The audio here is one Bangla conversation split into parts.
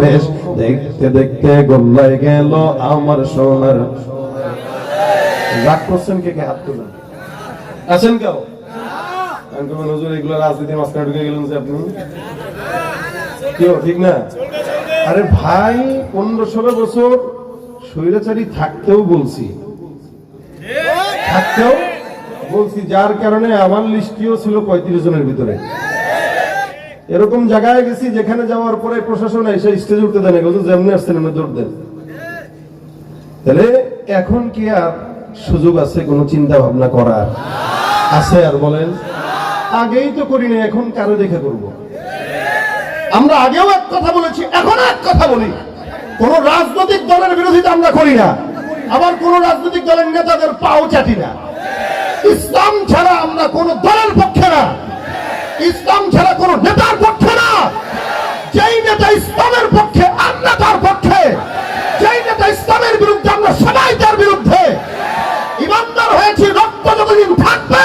বেশ, দেখতে দেখতে গোল্লায় গেল আমার সোনার। কেউ? ঠিক না? আরে ভাই পনেরো ষোলো বছর স্বৈরাচারী থাকতেও বলছি। থাকতেও বলছি, যার কারণে আমার লিস্টিও ছিল পঁয়ত্রিশ জনের ভিতরে। এরকম জায়গায় গেছি যেখানে যাওয়ার পরে প্রশাসন এসে স্টেজে উঠতে দেয় না যেমনি আসছেন এমনি দৌড় দেন তাহলে এখন কি আর সুযোগ আছে, কোনো চিন্তা ভাবনা করার? আছে আর বলেন? আগেই তো করি না এখন কারও দেখে করব। আমরা আগেও এক কথা বলেছি, এখন এক কথা বলি। কোন রাজনৈতিক দলের বিরোধিতা আমরা করি না। আবার কোন রাজনৈতিক দলের নেতাদের পাও চাটি না। ইসলাম ছাড়া আমরা কোন দলের পক্ষে না। ইসলাম ছাড়া কোন নেতার পক্ষে না। যেই নেতা ইসলামের পক্ষে আমরা তার পক্ষে। যেই নেতা ইসলামের বিরুদ্ধে, আমরা সবাই তার বিরুদ্ধে। ইমানদার হয়েছি রক্ত যতদিন থাকবে,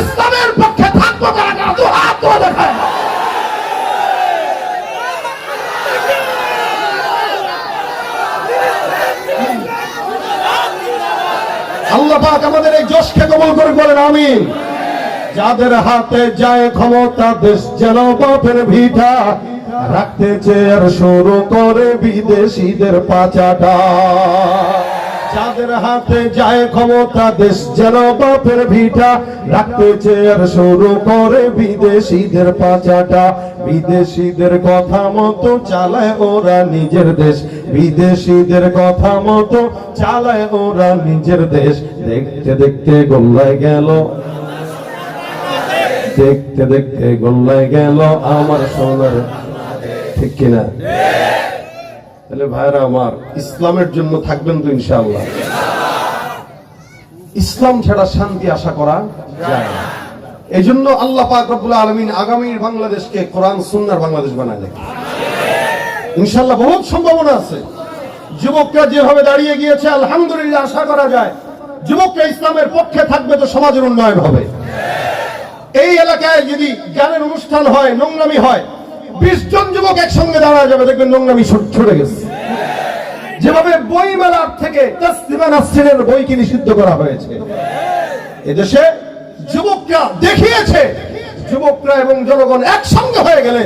ইসলামের পক্ষে থাকব তারা কারা তো হাত তুলে দেখায়। আল্লাহ পাক আমাদের এই জোশকে কবল করে বলেন, আমিন। যাদের হাতে যায় ক্ষমতা, দেশ যেন বাপের ভিটা। রাখতে চেয়ার শুরু করে বিদেশিদের পাচাটা। যাদের হাতে যায় ক্ষমতা, দেশ যেন বাপের ভিটা। রাখতে চেয়ার শুরু করে বিদেশিদের পাচাটা। বিদেশিদের কথা মতো চালায় ওরা নিজের দেশ। বিদেশিদের কথা মতো চালায় ওরা নিজের দেশ। দেখতে দেখতে গোল্লায় গেল। দেখতে দেখতে গোল্লায় গেল আমার সোনার। ঠিক কিনা? তাহলে ভাইরা আমার, ইসলামের জন্য থাকবেন তো ইনশাআল্লাহ। ইসলাম ছাড়া শান্তি আশা করা যায় না। এই জন্য আল্লাহ পাক রব্বুল আলমিন আগামীর বাংলাদেশকে কোরআন, সুন্নার বাংলাদেশ বানাইলেন ইনশাল্লাহ বহুত সম্ভাবনা আছে। যুবকরা যেভাবে দাঁড়িয়ে গিয়েছে, আলহামদুলিল্লাহ আশা করা যায়। যুবকরা ইসলামের পক্ষে থাকবে তো সমাজের উন্নয়ন হবে। এই এলাকায় যদি গানের অনুষ্ঠান হয়, নোংরামি হয়, বিশ জন যুবক একসঙ্গে দাঁড়া যাবে, দেখবেন নোংরামি ছুটে গেছে। যেভাবে বই মেলার থেকে তাসলিমা বইকে নিষিদ্ধ করা হয়েছে, এদেশে যুবকরা দেখিয়েছে, যুবকরা এবং জনগণ একসঙ্গে হয়ে গেলে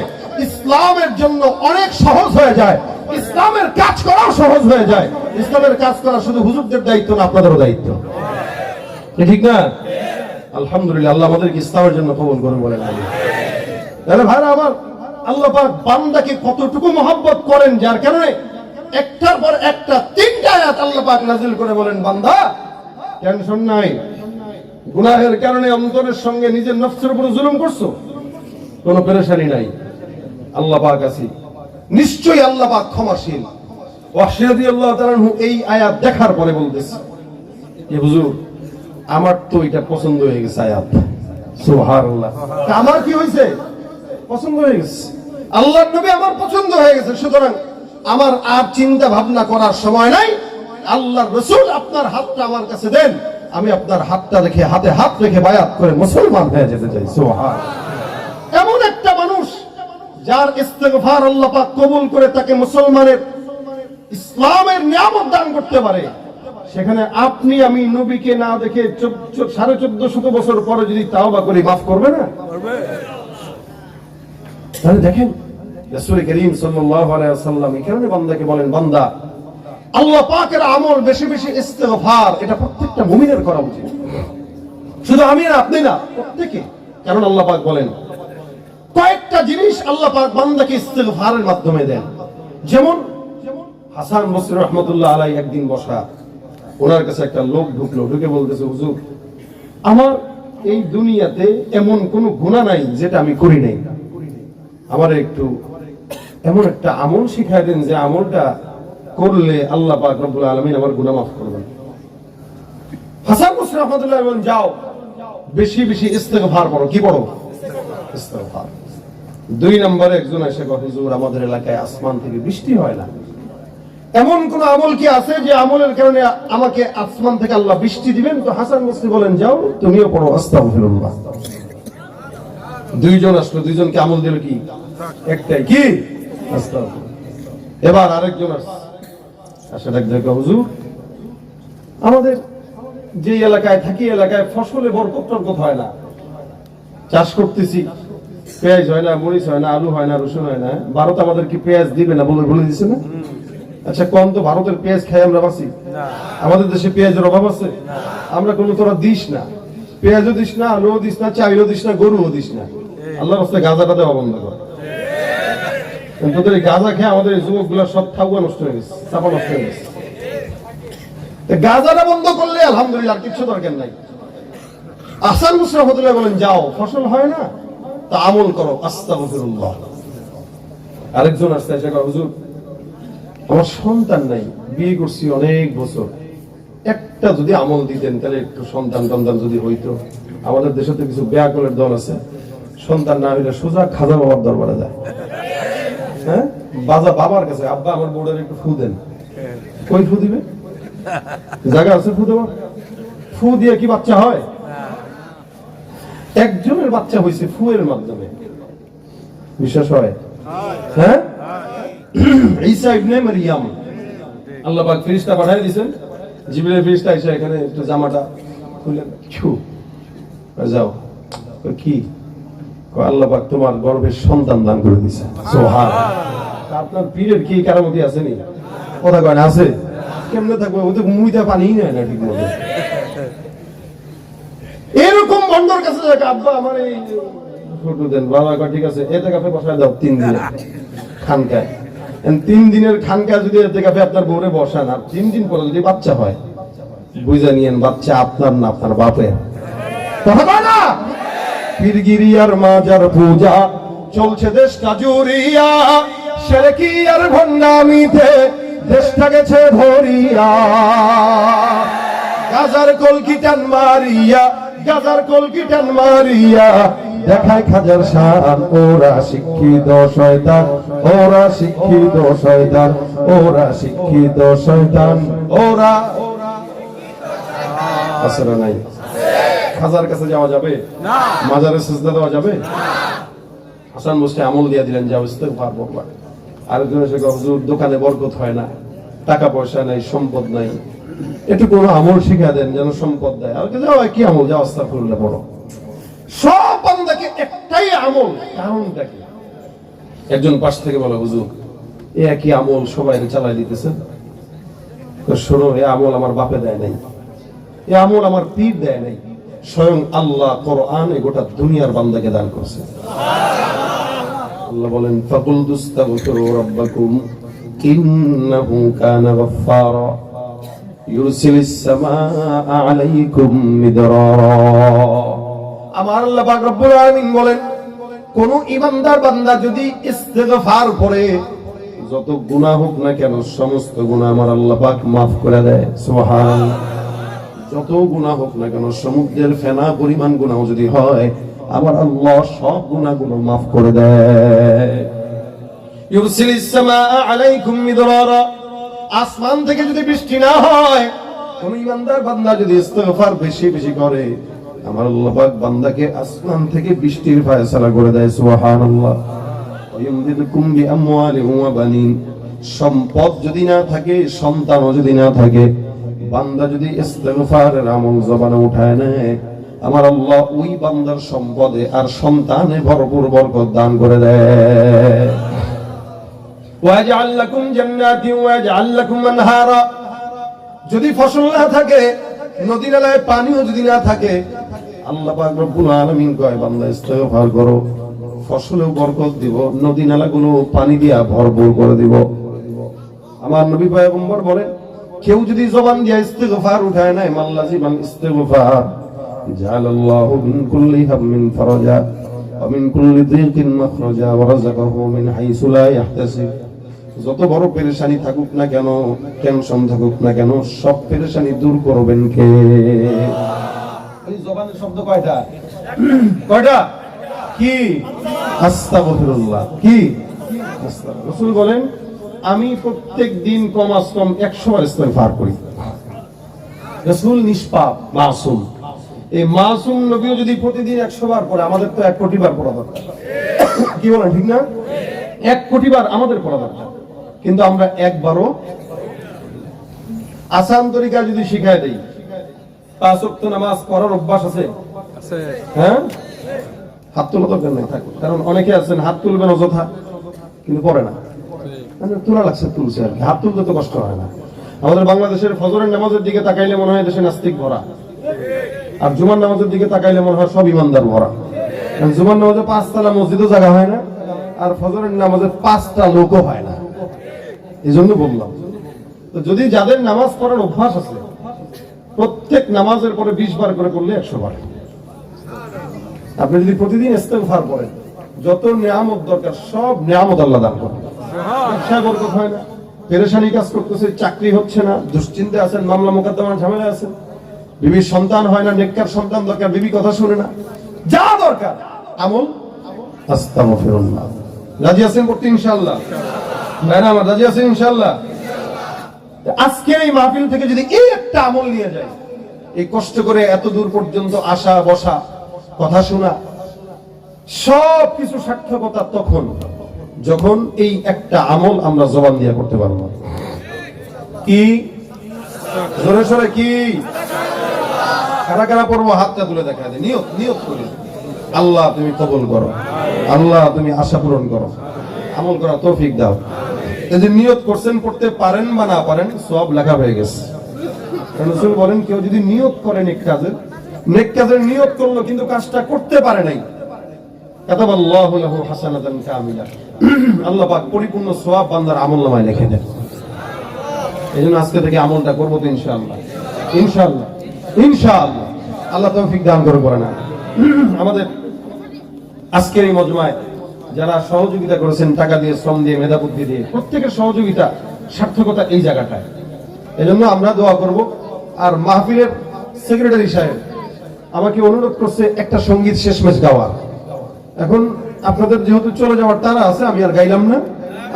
ইসলামের জন্য অনেক সহজ হয়ে যায়, ইসলামের কাজ করাও সহজ হয়ে যায়। ইসলামের কাজ করা শুধু হুজুরদের দায়িত্ব না, আপনাদেরও দায়িত্ব। ঠিক না? আলহামদুলিল্লাহ, আল্লাহ আমাদেরকে ইসলামের জন্য কবুল করে বলেন। তাহলে ভাইরা আমার, আল্লাহ বান্দাকে কতটুকু মহব্বত করেন, যার কারণে একটার পর একটা, তিনটা আয়াত আল্লাহ পাক নাজিল করে বলেন, বান্দা, টেনশন নাই। গুনাহের কারণে অন্তরের সঙ্গে নিজের নফসের উপর জুলুম করছ, কোনো পেরেশানি নাই। আল্লাহ পাক আছি। নিশ্চয়ই আল্লাহ পাক ক্ষমাশীল। ওয়াসিয়াদি আল্লাহ তাআলা এই আয়াত দেখার পরে বলতেছে যে হুজুর আমার তো এটা পছন্দ হয়ে গেছে আয়াত। সুবহানাল্লাহ। আমার কি হয়েছে? পছন্দ হয়ে গেছে। আল্লাহর নবী আমার পছন্দ হয়ে গেছে সুতরাং আমার আর চিন্তা ভাবনা করার সময় নাই। আল্লাহর রসুল আপনার হাতটা আমার কাছে দেন। আমি আপনার হাতটা রেখে হাতে হাত রেখে বায়াত করে মুসলমান হয়ে যেতে চাই। সুবহান এমন একটা মানুষ যার ইস্তেগফার আল্লাহ পাক কবুল করে তাকে মুসলমানের ইসলামের নিয়ামত দান করতে পারে। সেখানে আপনি আমি নবীকে না দেখে সাড়ে চোদ্দ শত বছর পরে যদি তাও বা করি মাফ করবে না? তাহলে দেখেন রাসূল করিম সাল্লাল্লাহু আলাইহি ওয়াসাল্লাম এই কারণে বান্দাকে বলেন বান্দা আল্লাহ পাকের আমল বেশি বেশি ইস্তেগফার এটা প্রত্যেকটা মুমিনের করা উচিত। শুধু আমি আর আপনি না প্রত্যেকে। কারণ আল্লাহ পাক বলেন কয়েকটা জিনিস আল্লাহ পাক বান্দাকে ইস্তেগফারের মাধ্যমে দেন। যেমন হাসান বসরি রহমতুল্লাহ আলাই একদিন বসা ওনার কাছে একটা লোক ঢুকলো, ঢুকে বলতেছে, হুজুর, আমার এই দুনিয়াতে এমন কোন গুণা নাই যেটা আমি করি নাই। আমার একটু এমন একটা আমল শিখাই দেন যে আমলটা করলে আল্লাহ পাক রব্বুল আলামিন আমার গুনাহ মাফ করবেন হাসান রহমতুল্লাহ বলেন, যাও, বেশি বেশি ইস্তেগফার করো। কি পড়ো? ইস্তেগফার। দুই নম্বরে একজন এসে হুজুর, আমাদের এলাকায় আসমান থেকে বৃষ্টি হয় না। এমন কোন আমল কি আছে যে আমলের কারণে আমাকে আসমান থেকে আল্লাহ বৃষ্টি দিবেন? তো হাসান বসরি বলেন, যাও, তুমিও পড়ো, আস্তাগফিরুল্লাহ। দুইজন আসলো, দুইজনকে আমল দিল কি? একটাই কি? এবার আরেকজন আসছে। আসে ডাক দেখো হুজুর, আমাদের যে এলাকায় থাকি, এলাকায় ফসলে বরকত টরকত হয় না। চাষ করতেছি, পেঁয়াজ হয় না, মরিচ হয় না, আলু হয় না, রসুন হয় না। ভারত আমাদের কি পেঁয়াজ দিবে না বলে বলে দিছে না? আচ্ছা কম তো ভারতের পেঁয়াজ খাই আমরা বাঁচি? আমাদের দেশে পেঁয়াজের অভাব আছে? আমরা কোনো তোরা দিস না। পেঁয়াজও দিস না আলুও দিস না চাইলও দিস না গরুও দিস না। আল্লাহ রাস্তায় গাঁজাটা দেওয়া বন্ধ কর। তোদের এই গাঁজা খেয়ে আমাদের এই যুবকগুলো সব থাকুয়া নষ্ট হয়ে গেছে চাপা নষ্ট হয়ে গেছে। গাঁজাটা বন্ধ করলে আলহামদুলিল্লাহ কিচ্ছু দরকার নাই। আসান মুসরাফতুল্লাহ বলেন যাও ফসল হয় না তা আমল করো আস্তাগফিরুল্লাহ। আরেকজন আসতে এসে হুজুর আমার সন্তান নাই বিয়ে করছি অনেক বছর। একটা যদি আমল দিতেন তাহলে একটু সন্তান টন্তান যদি হইতো। আমাদের দেশে তো কিছু ব্যাকলের দল আছে। সন্তান না হইলে সোজা খাজা বাবার দরবারে যায়। হ্যাঁ? বাজা বাবার কাছে আব্বা আমার বোর্ডের একটু ফু দেন। কই ফু দিবে? জায়গা আছে ফু দেওয়ার? ফু দিয়ে কি বাচ্চা হয়? একজনের বাচ্চা হয়েছে ফুয়ের মাধ্যমে। বিশ্বাস হয়। হ্যাঁ? ঈসা ইবনে মারিয়াম। আল্লাহ পাক ফেরেশতা পাঠিয়ে দিয়েছেন। জিবরিল ফেরেশতা এসে এখানে একটু জামাটা খুলে ছু যাও। কি? আল্লাহ পাক তোমার গর্ভের সন্তান দান করে দিয়েছে। সুবহান আপনার পীরের কি কারামতি আছে নি? কথা কয় আছে। কেমনে থাকবে? ও তো মুইতে পানি নেয় না ঠিক মতো এরকম বন্ধর কাছে যাক, আব্বা, আমার এই ফটো দেন। বাবা ঠিক আছে এতে কাফে বসায় দাও, তিন দিন। খানকায় তিন দিনের খানকায় যদি এতে কাফে আপনার বউরে বসান, আর তিন দিন পরে যদি বাচ্চা হয়, বুঝে নিয়েন বাচ্চা আপনার না আপনার বাপের। মাজার চলছে দেশ কাজুরিয়া সেরেকি আর দেশটা গেছে ভরিয়া। গাজার মারিয়া, গাজার কলকিটান মারিয়া দেখায় খাজার শান ওরা শিক্ষিত শয়তান ওরা শিক্ষিত শয়তান ওরা শিক্ষিত শয়তান ওরা আসলে নাই? খাজার কাছে যাওয়া যাবে? মাজারে সেজদা দেওয়া যাবে? হাসান বসে আমল দিয়া দিলেন যাও ইস্তেগফার করবা আরেকজন এসে কয়, হুজুর দোকানে বরকত হয় না টাকা পয়সা নাই সম্পদ নাই। একটু কোনো আমল শিখা দেন যেন সম্পদ দেয়। আর কে যাও কি আমল? যাও আস্তাগফিরুল্লাহ পড়ো। সব একটাই আমল কারণটা কি? একজন পাশ থেকে বলে, হুজুর, এ একই আমল সবাই চালাই দিতেছেন? তো শোনো, এ আমল আমার বাপে দেয় নাই। এ আমল আমার পীর দেয় নাই। স্বয়ং আল্লাহ কোরআন এ গোটা দুনিয়ার বান্দাকে দান করছে। আল্লাহ বলেন ফাকুল দুস্তাগফিরু রাব্বাকুম, ইন্নাহু কানা গাফফারা, ইউরসিলিস সামাআ আলাইকুম মিদরারা। আমার আল্লাহ রব্বুল আলামিন বলেন, কোন ইমানদার বান্দা যদি ইস্তেগফার করে, যত গুনাহ হোক না কেন, সমস্ত গুনাহ আমার আল্লাহ পাক মাফ করে দেয়। সুবহানাল্লাহ। যত গুনাহ হোক না কেন, সমুদ্রের ফেনা পরিমাণ গুনাহ যদি হয়, আমার আল্লাহ সব গুণা গুনাহগুলো মাফ করে দেয়। আসমান থেকে যদি বৃষ্টি না হয়, কোন ইমানদার বান্দা যদি ইস্তেগফার বেশি বেশি করে আমার আল্লাহ বান্দাকে আসমান থেকে বৃষ্টির ফয়সালা করে দেয় ওয়া বানিন। সম্পদ যদি না থাকে, সন্তানও যদি না থাকে, বান্দা যদি ইস্তেগফারের আমল জবানে উঠায় নেয়, আমার আল্লাহ ওই বান্দার সম্পদে আর সন্তানে ভরপুর বরকত দান করে দেয়। যদি ফসল না থাকে নদী নালায় পানিও যদি না থাকে আল্লাহ পাক রব্বুল আলামিন কয় বান্দা ইস্তেগফার করো ফসলেও বরকত দিব নদী নালাগুলো পানি দিয়া ভরপুর করে দিব আমার নবী পয়গম্বর বলেন কেউ যদি জবান দিয়া ইস্তেগফার উঠায় নাই মাল্লাজিমান ইস্তেগফার জালাল্লাহু মিন কুল্লি হাম্মিন ফারাজা ومن كل ضيق مخرجا ورزقه من حيث لا يحتسب যত বড় পেরেশানি থাকুক না কেন টেনশন থাকুক না কেন সব পেরেশানি দূর করবেন কে? জবানের শব্দ কয়টা? কয়টা? কি? আস্তাগফিরুল্লাহ। কি। রাসূল বলেন আমি প্রত্যেক দিন কম একশো বার ইস্তেগফার করি। রসুল নিষ্পাপ মাসুম। এই মাসুম নবীও যদি প্রতিদিন একশো বার পড়ে আমাদের তো এক কোটি বার পড়া দরকার। কি বলেন ঠিক না? এক কোটি বার আমাদের পড়া দরকার। কিন্তু আমরা একবারও আসান তরিকা যদি শিখাই দেই পাঁচ নামাজ পড়ার অভ্যাস আছে? হ্যাঁ? হাত তোলা দরকার নেই কারণ অনেকে আছেন হাত তুলবেন অযথা কিন্তু পড়ে না। মানে তোলা লাগছে তুলছে আর হাত তুলতে তো কষ্ট হয় না। আমাদের বাংলাদেশের ফজরের নামাজের দিকে তাকাইলে মনে হয় দেশে নাস্তিক ভরা। আর জুমার নামাজের দিকে তাকাইলে মনে হয় সব ইমানদার ভরা। জুমার নামাজে পাঁচতলা মসজিদও জায়গা হয় না আর ফজরের নামাজে পাঁচটা লোকও হয় না। এই জন্য বললাম। তো যদি যাদের নামাজ পড়ার অভ্যাস আছে, প্রত্যেক নামাজের পরে বিশ বার করে পড়লে একশো বার। আপনি যদি প্রতিদিন ইস্তেগফার করেন যত নিয়ামত দরকার, সব নিয়ামত আল্লাহ দান করেন বরকত হয় না। পেরেশানি কাজ করতেছে, চাকরি হচ্ছে না দুশ্চিন্তা আছেন, মামলা মোকদ্দমার ঝামেলা আছেন। বিবির সন্তান হয় না, নেককার সন্তান দরকার, বিবি কথা শুনে না। যা দরকার, আমল, আস্তাগফিরুল্লাহ। রাজি আছেন ভাইরা আমার রাজি আছেন ইনশাআল্লাহ? আজকের এই মাহফিল থেকে যদি এই একটা আমল নিয়ে যায় এই কষ্ট করে এত দূর পর্যন্ত আসা, বসা, কথা শোনা সব কিছু সার্থকতা তখন, যখন এই একটা আমল আমরা জবান করতে পারব। কি? জোরে কি? কারা কারা পড়ব? হাতটা তুলে দেখা যায়। নিয়ত নিয়ত করি। আল্লাহ তুমি কবুল করো। আল্লাহ তুমি আশা পূরণ করো। আমল করা তৌফিক দাও। এই যে নিয়ত করছেন পড়তে পারেন বা না পারেন, সব লেখা হয়ে গেছে। রসুল বলেন, কেউ যদি নিয়োগ করে নেক কাজের নেক কাজের নিয়ত করল, কিন্তু কাজটা করতে পারে নাই। আল্লাহু পাক পরিপূর্ণ সওয়াব বান্দার আমলনামায় লিখে দেন। এই জন্য আজকে থেকে আমলটা করব তো ইনশাআল্লাহ। ইনশাআল্লাহ। ইনশাআল্লাহ। আল্লাহ তৌফিক দান করে করে না আমাদের আজকের এই মজমায় যারা সহযোগিতা করেছেন, টাকা দিয়ে, শ্রম দিয়ে মেধা বুদ্ধি দিয়ে, প্রত্যেকের সহযোগিতা সার্থকতা এই জায়গাটায়। এজন্য আমরা দোয়া করব। আর মাহফিলের সেক্রেটারি সাহেব, আমাকে অনুরোধ করছে একটা সংগীত শেষমেশ গাওয়ার। এখন আপনাদের যেহেতু চলে যাওয়ার তারা আছে, আমি আর গাইলাম না,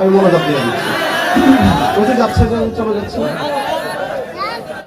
আমি মনে করতে যাচ্ছি চলে যাচ্ছে।